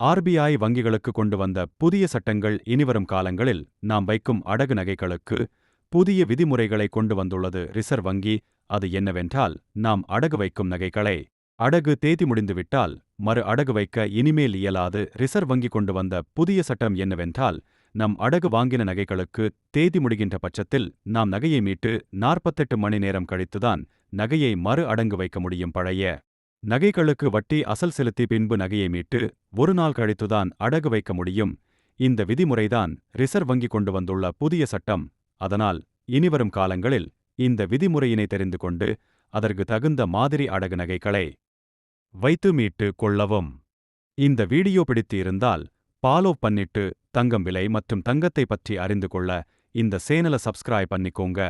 RBI வங்கிகளுக்கு கொண்டு வந்த புதிய சட்டங்கள் இனிவரும் காலங்களில் நாம் வைக்கும் அடகு நகைகளுக்கு புதிய விதிமுறைகளை கொண்டு வந்துள்ளது ரிசர்வ் வங்கி. அது என்னவென்றால் நாம் அடகு வைக்கும் நகைகளை அடகு தேதி முடிந்துவிட்டால் மறு அடகு வைக்க இனிமேல் இயலாது ரிசர்வ் வங்கி கொண்டு வந்த புதிய சட்டம் என்னவென்றால் நம் அடகு வாங்கின நகைகளுக்கு தேதி முடிகின்ற பட்சத்தில் நாம் நகையை மீட்டு நாற்பத்தெட்டு மணி நேரம் கழித்துதான் நகையை மறு அடங்கு வைக்க முடியும் பழைய நகைகளுக்கு வட்டி அசல் செலுத்தி பின்பு நகையை மீட்டு ஒரு நாள் கழித்துதான் அடகு வைக்க முடியும். இந்த விதிமுறைதான் ரிசர்வ் வங்கி கொண்டு வந்துள்ள புதிய சட்டம். அதனால் இனிவரும் காலங்களில் இந்த விதிமுறையினை தெரிந்து கொண்டு அதற்கு தகுந்த மாதிரி அடகு நகைகளை வைத்து மீட்டு கொள்ளவும். இந்த வீடியோ பிடித்து இருந்தால் பாலோ பண்ணிட்டு தங்கம் விலை மற்றும் தங்கத்தை பற்றி அறிந்து கொள்ள இந்த சேனலை சப்ஸ்கிரைப் பண்ணிக்கோங்க.